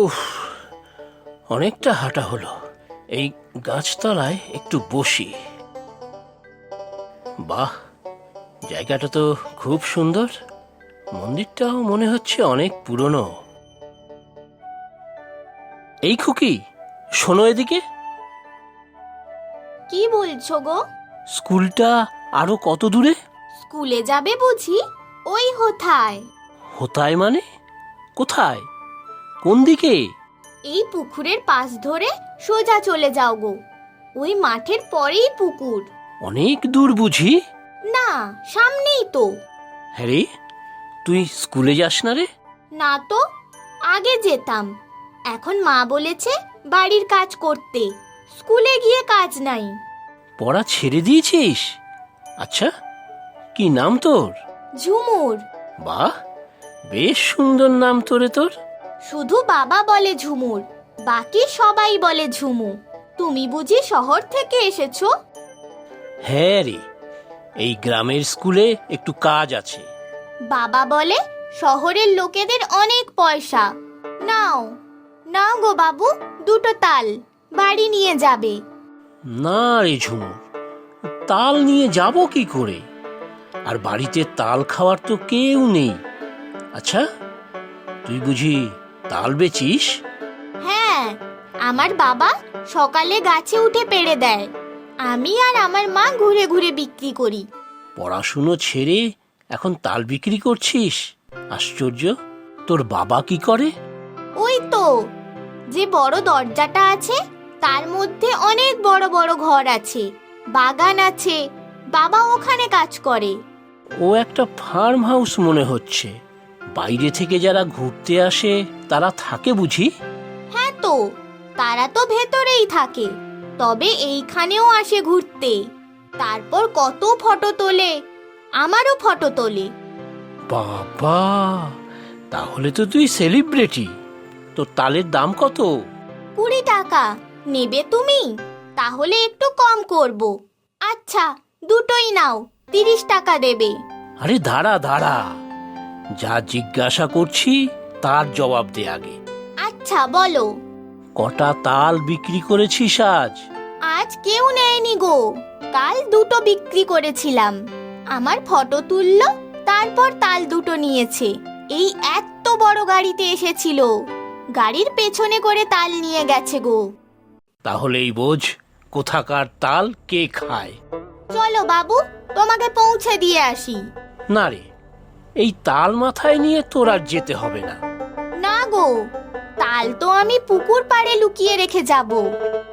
উফ অনেকটা হাঁটা হলো। এই গাছতলায় একটু বসি। বাহ জায়গাটা তো খুব সুন্দর। মন্দিরটাও মনে হচ্ছে অনেক পুরনো। এই খুকি শোনো এদিকে। কি বলছো গো? স্কুলটা আরও কত দূরে? স্কুলে যাবে বুঝি? ওই হোথায়। হোথায় মানে? কোথায়? কোন দিকে? এই পুকুরের পাশ ধরে সোজা চলে যাও গো। ওই মাঠের পরেই পুকুর। অনেক দূর বুঝি? না সামনেই তো। হ্যাঁ রে তুই স্কুলে যাস না রে? না তো আগে যেতাম। এখন মা বলেছে বাড়ির কাজ করতে। স্কুলে গিয়ে কাজ নাই। পড়া ছেড়ে দিয়েছিস? আচ্ছা কি নাম তোর? ঝুমুর। বাহ বেশ সুন্দর নাম তোরে তোর। শুধু বাবা বলে ঝুমুর বাকি সবাই বলে ঝুমু। তুমি বুঝি শহর থেকে এসেছ? হ্যাঁ রে এই গ্রামের স্কুলে একটু কাজ আছে। বাবা বলে শহরের লোকেদের অনেক পয়সা। নাও নাও গো বাবু দুটো তাল বাড়ি নিয়ে যাবে। না রে ঝুমুর তাল নিয়ে যাব কি করে? আর বাড়িতে তাল খাওয়ার তো কেউ নেই। আচ্ছা তুই বুঝি তাল বেচিস? হ্যাঁ আমার বাবা সকালে গাছে উঠে পেড়ে দেয়। আমি আর আমার মা ঘুরে ঘুরে বিক্রি করি। পড়াশুনো ছেড়ে এখন তাল বিক্রি করছিস? আশ্চর্য। তোর বাবা কি করে? ওই তো যে বড় দরজাটা আছে তার মধ্যে অনেক বড় বড় ঘর আছে বাগান আছে বাবা ওখানে কাজ করে। ও একটা ফার্ম হাউস মনে হচ্ছে। বাইরে থেকে যারা ঘুরতে আসে তারা থাকে বুঝি? হ্যাঁ তো তারা তো ভেতরেই থাকে তবে এইখানেও আসে ঘুরতে। তারপর কত ফটো তোলে আমারও ফটো তোলে। বাবা তাহলে তো তুই সেলিব্রিটি তো তালের দাম কত? কুড়ি টাকা নেবে তুমি? তাহলে একটু কম করব। আচ্ছা দুটোই নাও তিরিশ টাকা দেবে। আরে দাঁড়া দাঁড়া। যা জিজ্ঞাসা করছি তার জবাব দে আগে। আচ্ছা বলো। কটা তাল বিক্রি করেছিস আজ? আজ কেউ নেয়নি গো। কাল দুটো বিক্রি করেছিলাম। আমার ফটো তুললো তারপর তাল দুটো নিয়েছে। এই এত বড় গাড়িতে এসেছিল। গাড়ির পেছনে করে তাল নিয়ে গেছে গো। তাহলেই বোঝ কোথাকার তাল কে খায়। চলো বাবু তোমাকে পৌঁছে দিয়ে আসি। না রে এই তাল মাথায় নিয়ে তোর আর যেতে হবে না না। গো তাল তো আমি পুকুর পাড়ে লুকিয়ে রেখে যাব।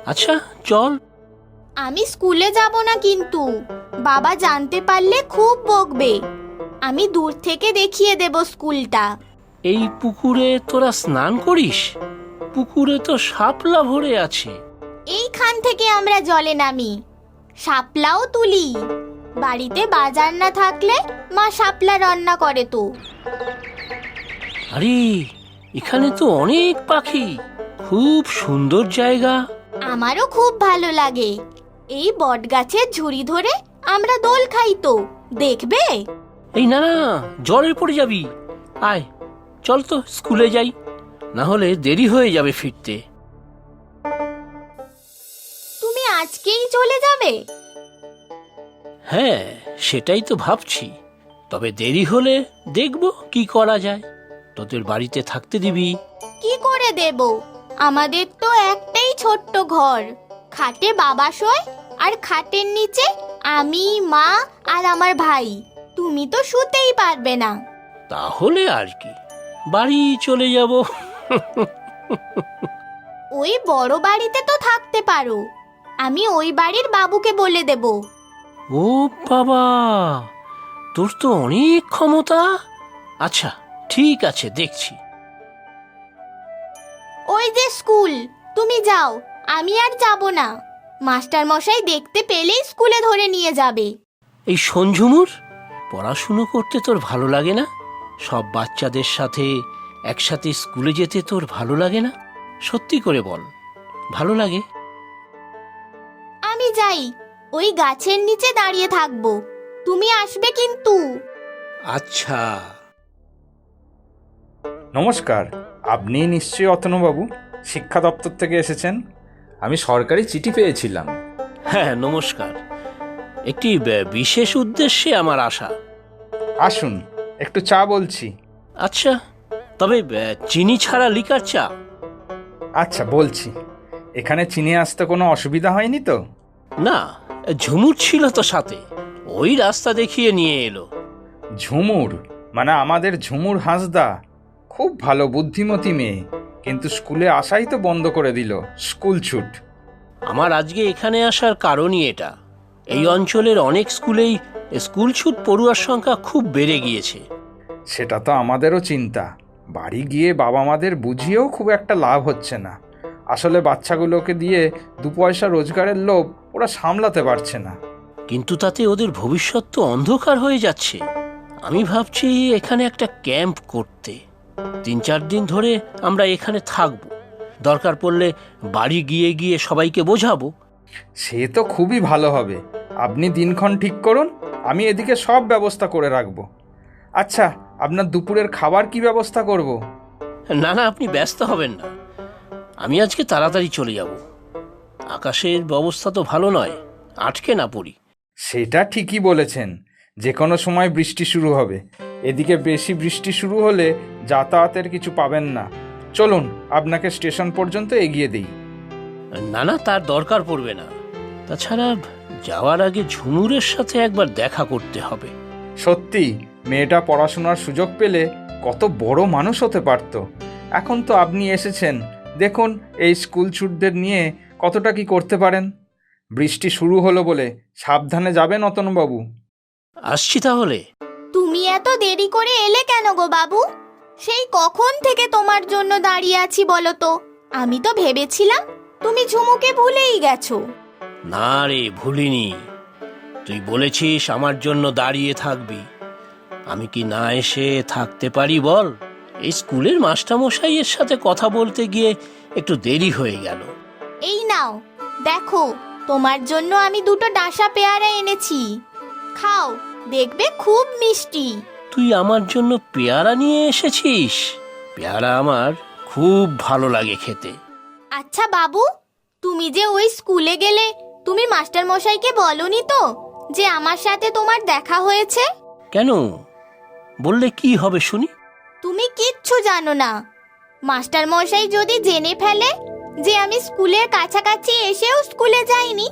আচ্ছা চল। আমি স্কুলে যাব না কিন্তু। বাবা জানতে পারলে খুব বকবে। আমি দূর থেকে দেখিয়ে দেব স্কুলটা। এই পুকুরে তোরা স্নান করিস? পুকুরে তো শাপলা ভরে আছে। এইখান থেকে আমরা জলে নামি। শাপলাও তুলি। বাড়িতে বাজার না থাকলে মা শাপলা রান্না করে তো। আরে এখানে তো অনেক পাখি। খুব সুন্দর জায়গা। আমারও খুব ভালো লাগে। এই বট গাছের ঝুড়ি ধরে আমরা দোল খাই তো দেখবে? এই না না জলে পড়ে যাবি। আয় চল তো স্কুলে যাই। না হলে দেরি হয়ে যাবে ফিরতে। তুমি আজকেই চলে যাবে? হ্যাঁ সেটাই তো ভাবছি। তবে দেরি হলে দেখব কি করা যায়। তোদের বাড়িতে থাকতে দিবি। কি করে দেব? আমাদের তো একটাই ছোট্ট ঘর। খাটে বাবা শোয় আর খাটের নিচে আমি মা আর আমার ভাই। তুমি তো শুতেই পারবে না। তাহলে আর কি। বাড়ি চলে যাব। ওই বড় বাড়িতে তো থাকতে পারো। আমি ওই বাড়ির বাবুকে বলে দেব। ও বাবা তোর তো অনেক ক্ষমতা। আচ্ছা ঠিক আছে দেখছি। ওই যে স্কুল তুমি যাও আমি আর যাব না। মাস্টার মশাই দেখতে পেলেই স্কুলে ধরে নিয়ে যাবে। এই সঞ্ঝুমুর পড়াশুনো করতে তোর ভালো লাগে না? সব বাচ্চাদের সাথে একসাথে স্কুলে যেতে তোর ভালো লাগে না? সত্যি করে বল ভালো লাগে? আমি যাই ওই গাছের নিচে দাঁড়িয়ে থাকব। তুমি আসবে কিন্তু। আচ্ছা। নমস্কার আপনি নিশ্চয়ই অতনুবাবু শিক্ষা দপ্তর থেকে এসেছেন? আমি সরকারি চিঠি পেয়েছিলাম। হ্যাঁ নমস্কার। একটি বিশেষ উদ্দেশ্যে আমার আশা আসুন একটু চা বলছি। আচ্ছা তবে চিনি ছাড়া লিকার চা? আচ্ছা বলছি। এখানে চিনি আসতে কোনো অসুবিধা হয়নি তো? না ঝুমুর ছিল তো সাথে। ওই রাস্তা দেখিয়ে নিয়ে এলো। ঝুমুর? মানে আমাদের ঝুমুর হাঁসদা? খুব ভালো বুদ্ধিমতী মেয়ে কিন্তু স্কুলে আসাই তো বন্ধ করে দিল স্কুল ছুট। আমার আজকে এখানে আসার কারণই এটা। এই অঞ্চলের অনেক স্কুলেই স্কুল ছুট পড়ুয়ার সংখ্যা খুব বেড়ে গিয়েছে। সেটা তো আমাদেরও চিন্তা। বাড়ি গিয়ে বাবা মাদের বুঝিয়েও খুব একটা লাভ হচ্ছে না। আসলে বাচ্চাগুলোকে দিয়ে দু পয়সা রোজগারের লোভ ওরা সামলাতে পারছে না। কিন্তু তাতে ওদের ভবিষ্যৎ তো অন্ধকার হয়ে যাচ্ছে। আমি ভাবছি এখানে একটা ক্যাম্প করতে। তিন চার দিন ধরে আমরা এখানে থাকব। দরকার পড়লে বাড়ি গিয়ে গিয়ে সবাইকে বোঝাবো। সে তো খুবই ভালো হবে। আপনি দিনক্ষণ ঠিক করুন আমি এদিকে সব ব্যবস্থা করে রাখব। আচ্ছা আপনার দুপুরের খাবার কি ব্যবস্থা করব। না না আপনি ব্যস্ত হবেন না। আমি আজকে তাড়াতাড়ি চলে যাব। আকাশের ব্যবস্থা তো ভালো নয় আটকে না পড়ি। সেটা ঠিকই বলেছেন। যে কোনো সময় বৃষ্টি শুরু হবে। এদিকে বেশি বৃষ্টি শুরু হলে যাতায়াতের কিছু পাবেন না। চলুন আপনাকে স্টেশন পর্যন্ত এগিয়ে দিই। না না তার দরকার পড়বে না। তাছাড়া যাওয়ার আগে ঝুমুরের সাথে একবার দেখা করতে হবে। সত্যি মেয়েটা পড়াশোনার সুযোগ পেলে কত বড় মানুষ হতে পারত। এখন তো আপনি এসেছেন। দেখুন এই স্কুল ছুটদের নিয়ে কতটা কি করতে পারেন। বৃষ্টি শুরু হলো বলে সাবধানে যাবেন অতনবাবু আসছি তাহলে। তুমি এত দেরি করে এলে কেন গো বাবু? সেই কখন থেকে তোমার জন্য দাঁড়িয়ে আছি বলো তো? আমি তো ভেবেছিলাম তুমি ঝুমুকে ভুলেই গেছো। না রে ভুলিনি। তুই বলেছিস আমার জন্য দাঁড়িয়ে থাকবি। আমি কি না এসে থাকতে পারি বল? এই স্কুলের মাস্টারমশাইয়ের সাথে কথা বলতে গিয়ে একটু দেরি হয়ে গেল। এই নাও দেখো তোমার জন্য আমি দুটো ডাসা পেয়ারা এনেছি। খাও। দেখবে খুব মিষ্টি। তুই আমার জন্য পেয়ারা নিয়ে এসেছিস? পেয়ারা আমার খুব ভালো লাগে খেতে। আচ্ছা বাবু তুমি যে ওই স্কুলে গেলে তুমি মাস্টার মশাইকে বলনি তো যে আমার সাথে তোমার দেখা হয়েছে? কেন? বললে কি হবে শুনি? তুমি কিচ্ছু জানো না। মাস্টার মশাই যদি জেনে ফেলে যে আমি স্কুলের কাছাকাছি এসেও স্কুলে যাইনি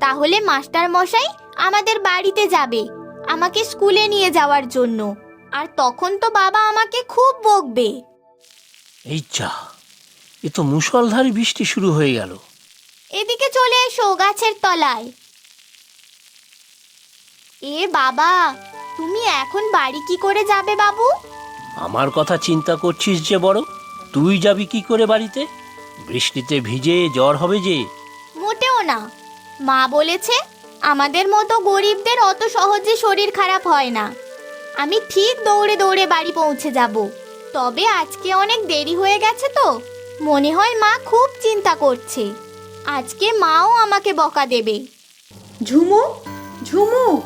তাহলে মাস্টার মশাই আমাদের বাড়িতে যাবে। আমাকে স্কুলে নিয়ে যাওয়ার জন্য। আর তখন তো বাবা আমাকে খুব বকবে। এই যা এ তো মুষলধারে বৃষ্টি শুরু হয়ে গেল। এদিকে চলে এসো গাছের তলায়। এ বাবা তুমি এখন বাড়ি কি করে যাবে বাবু? আমার কথা চিন্তা করছিস যে বড় তুই যাবি কি করে বাড়িতে? বৃষ্টিতে ভিজে জ্বর হবে যে। মোটেও না। মা বলেছে আমাদের মতো গরিবদের অত সহজে শরীর খারাপ হয় না। আমি ঠিক দৌড়ে দৌড়ে বাড়ি পৌঁছে যাব। তবে আজকে অনেক দেরি হয়ে গেছে তো। মনে হয় মা খুব চিন্তা করছে। আজকে মাও আমাকে বকা দেবে। ঝুমু ঝুমু,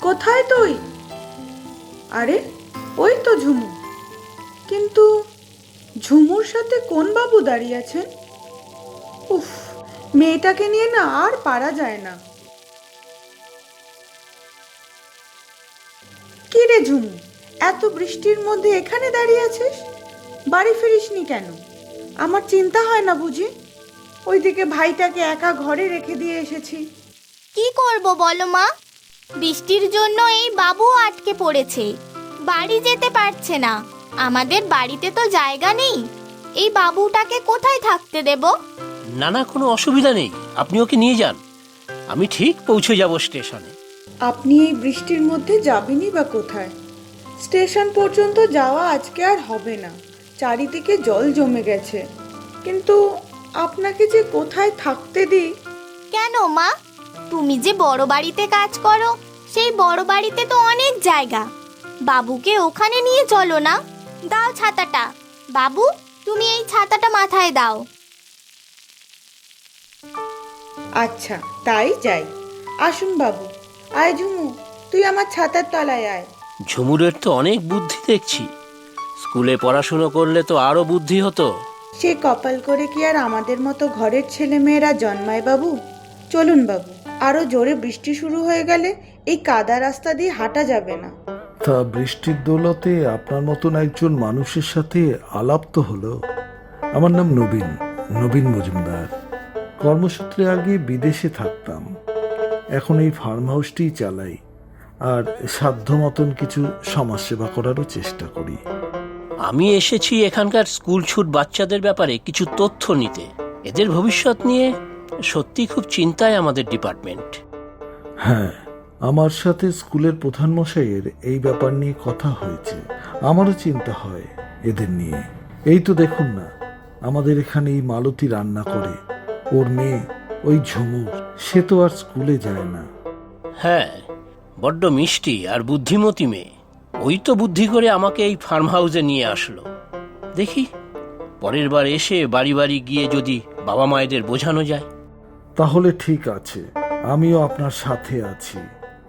কোথায় তুই? আরে, ওই তো ঝুমু। কিন্তু ঝুমুর সাথে কোন বাবু দাঁড়িয়ে আছেন? উফ, মেয়েটাকে নিয়ে না আর পারা যায় না। কি রে ঝুমু? এত বৃষ্টির মধ্যে এখানে দাঁড়িয়ে আছিস? বাড়ি ফিরিসনি কেন? আমার চিন্তা হয় না বুঝি? ওইদিকে ভাইটাকে একা ঘরে রেখে দিয়ে এসেছি। কি করব বলো মা? বৃষ্টির জন্য এই বাবু আটকে পড়েছে। বাড়ি যেতে পারছে না। আমাদের বাড়িতে তো জায়গা নেই। এই বাবুটাকে কোথায় থাকতে দেব? না না কোনো অসুবিধা নেই। আপনি ওকে নিয়ে যান। আমি ঠিক পৌঁছে যাব স্টেশনে। আপনি এই বৃষ্টির মধ্যে যাবেনই বা কোথায়? স্টেশন পর্যন্ত যাওয়া আজকে আর হবে না। চারিদিকে জল জমে গেছে। কিন্তু আপনাকে যে কোথায় থাকতে দিই? কেন মা? তুমি যে বড় বাড়িতে কাজ করো সেই বড় বাড়িতে তো অনেক জায়গা। বাবুকে ওখানে নিয়ে চলো না। দাও ছাতাটা। বাবু তুমি এই ছাতাটা মাথায় দাও। আচ্ছা তাই যাই। আসুন বাবু। আয় ঝুমু তুই আমার ছাতার তলায় আয়। ঝুমুরের তো অনেক বুদ্ধি দেখছি। স্কুলে পড়াশুনো করলে তো আরও বুদ্ধি হতো। সে কপাল করে কি আর আমাদের মতো ঘরের ছেলে মেয়েরা জন্মায় বাবু? চলুন বাবু আরও জোরে বৃষ্টি শুরু হয়ে গেলে এই কাদা রাস্তা দিয়ে হাঁটা যাবে না। তা বৃষ্টির দৌলতে আপনার মতন একজন মানুষের সাথে আলাপ তো হলো। আমার নাম নবীন নবীন মজুমদার। কর্মসূত্রে আগে বিদেশে থাকতাম। এখন এই ফার্ম হাউসটিই চালাই আর সাধ্য মতন কিছু সমাজসেবা করারও চেষ্টা করি। আমি এসেছি এখানকার স্কুল ছুট বাচ্চাদের ব্যাপারে কিছু তথ্য নিতে। এদের ভবিষ্যৎ নিয়ে সত্যি খুব চিন্তায় আমাদের ডিপার্টমেন্ট। হ্যাঁ আমার সাথে স্কুলের প্রধান মশাইয়ের এই ব্যাপার নিয়ে কথা হয়েছে। আমারও চিন্তা হয় এদের নিয়ে। এই তো দেখুন না আমাদের এখানে এই মালতী রান্না করে। ওর মেয়ে ওই ঝুমুর সে তো আর স্কুলে যায় না। হ্যাঁ বড্ড মিষ্টি আর বুদ্ধিমতী মেয়ে। ওই তো বুদ্ধি করে আমাকে এই ফার্ম হাউসে নিয়ে আসলো। দেখি পরের বার এসে বাড়ি বাড়ি গিয়ে যদি বাবা মায়েদের বোঝানো যায়। তাহলে ঠিক আছে আমিও আপনার সাথে আছি।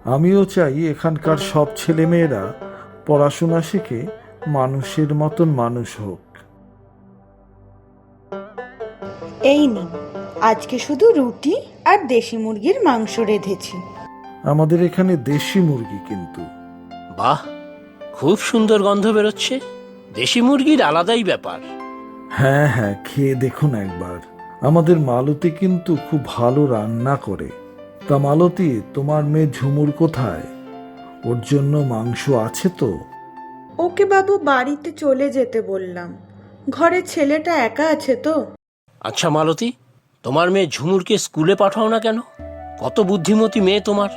আমিও চাই এখানকার সব ছেলেমেয়েরা পড়াশোনা শিখে মানুষের মতন মানুষ হোক। এই নিন। আজকে শুধু রুটি আর দেশি মুরগির মাংস রেঁধেছি। আমাদের এখানে দেশি মুরগি কিন্তু। বাহ খুব সুন্দর গন্ধ বেরোচ্ছে। দেশি মুরগির আলাদাই ব্যাপার। হ্যাঁ হ্যাঁ খেয়ে দেখুন একবার। আমাদের মালতী কিন্তু খুব ভালো রান্না করে। তা মালতী তোমার মেয়ে ঝুমুর কোথায়? ওর জন্য মাংস আছে তো? ওকে বাবু বাড়িতে চলে যেতে বললাম। ঘরে ছেলেটা একা আছে তো? আচ্ছা মালতী তোমার মেয়ে ঝুমুরকে স্কুলে পাঠাও না কেন? কত বুদ্ধিমতী মেয়ে তোমার।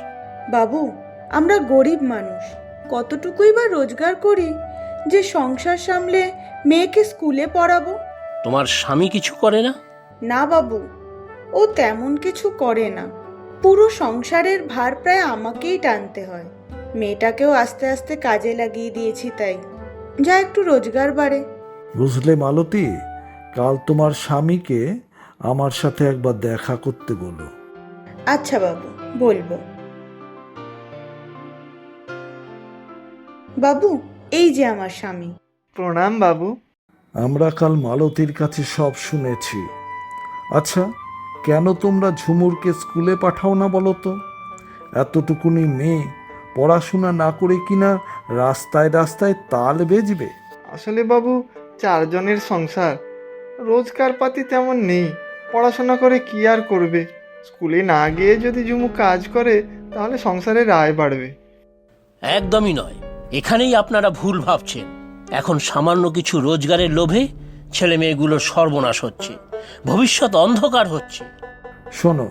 বাবু আমরা গরিব মানুষ। কতটুকুই বা রোজগার করি যে সংসার সামলে মেয়েকে স্কুলে পড়াবো? তোমার স্বামী কিছু করে না? না বাবু ও তেমন কিছু করে না। পুরো সংসারের ভার প্রায় আমাকেই টানতে হয়। মেয়েটাকেও আস্তে আস্তে কাজে লাগিয়ে দিয়েছি তাই। যা একটু রোজগার বাড়ে। বুঝলে মালতী কাল তোমার স্বামীকে আমার সাথে একবার দেখা করতে বলো। আচ্ছা বাবু বলব। বাবু এই যে আমার স্বামী। প্রণাম বাবু। আমরা কাল মালতীর কাছে সব শুনেছি। আচ্ছা কেন তোমরা ঝুমুরকে স্কুলে পাঠাও না বলো তো? এতটুকুনি মেয়ে পড়াশোনা না করে কিনা রাস্তায় রাস্তায় তাল বেজবে? আসলে বাবু চারজনের সংসার। রোজগার পাতি তেমন নেই। পড়াশোনা করে কি আর করবে? স্কুলে না গিয়ে যদি জুমু কাজ করে তাহলে সংসারের আয় বাড়বে। একদমই নয়। এখানেই আপনারা ভুল ভাবছেন। এখন সামান্য কিছু রোজগারের লোভে ছেলে মেয়েগুলোর সর্বনাশ হচ্ছে। ভবিষ্যৎ অন্ধকার হচ্ছে। শোনো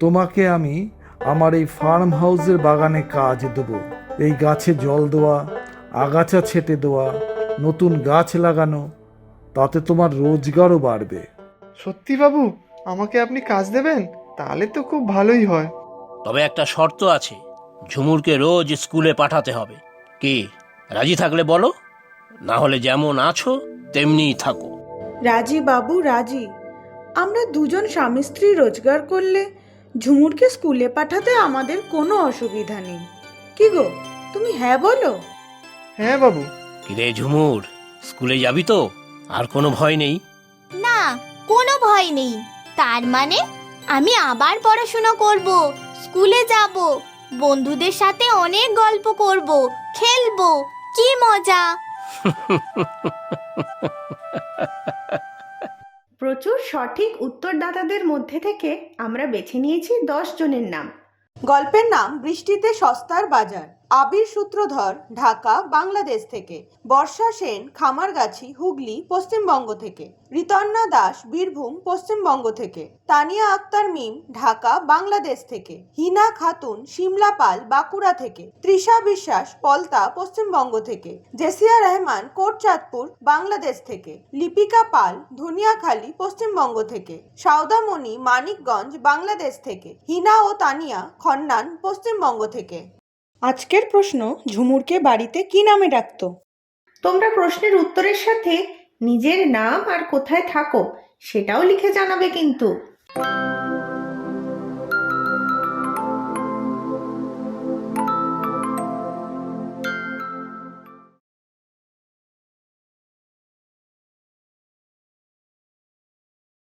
তোমাকে আমি আমার এই ফার্ম হাউসের বাগানে কাজ দেব। এই গাছে জল দেওয়া আগাছা ছেটে দেওয়া নতুন গাছ লাগানো তাতে তোমার রোজগারও বাড়বে। সত্যি বাবু আমাকে আপনি কাজ দেবেন? তাহলে তো খুব ভালোই হয়। তবে একটা শর্ত আছে। ঝুমুরকে রোজ স্কুলে পাঠাতে হবে। কি রাজি থাকলে বলো? না হলে যেমন আছো তেমনিই থাকো। রাজি বাবু রাজি। আমরা দুজন স্বামী স্ত্রী রোজগার করলে ঝুমুরকে স্কুলে পাঠাতে আমাদের কোনো অসুবিধা নেই। কি গো তুমি হ্যাঁ বলো? হ্যাঁ বাবু। কিরে ঝুমুর স্কুলে যাবি তো? আর কোনো ভয় নেই? না কোনো ভয় নেই। তার মানে আমি আবার পড়াশোনা করব স্কুলে যাব বন্ধুদের সাথে অনেক গল্প করব খেলব কি মজা! প্রচুর সঠিক উত্তরদাতাদের মধ্যে থেকে আমরা বেছে নিয়েছি দশ জনের নাম। গল্পের নাম বৃষ্টিতে সস্তার বাজার। আবির সূত্রধর, ঢাকা, বাংলাদেশ থেকে। বর্ষা সেন, খামারগাছি, হুগলি, পশ্চিমবঙ্গ থেকে। ঋতন্না দাস, বীরভূম, পশ্চিমবঙ্গ থেকে। তানিয়া আক্তার মিম, ঢাকা, বাংলাদেশ থেকে। হিনা খাতুন সিমলা পাল, বাঁকুড়া থেকে। তৃষা বিশ্বাস, পলতা, পশ্চিমবঙ্গ থেকে। জেসিয়া রহমান, কোটচাঁদপুর, বাংলাদেশ থেকে। লিপিকা পাল, ধনিয়াখালী, পশ্চিমবঙ্গ থেকে। সাউদামণি, মানিকগঞ্জ, বাংলাদেশ থেকে। হিনা ও তানিয়া, খন্নান, পশ্চিমবঙ্গ থেকে। আজকের প্রশ্ন, ঝুমুরকে বাড়িতে কি নামে ডাকত? তোমরা প্রশ্নের উত্তরের সাথে নিজের নাম আর কোথায় থাকো সেটাও লিখে জানাবে কিন্তু।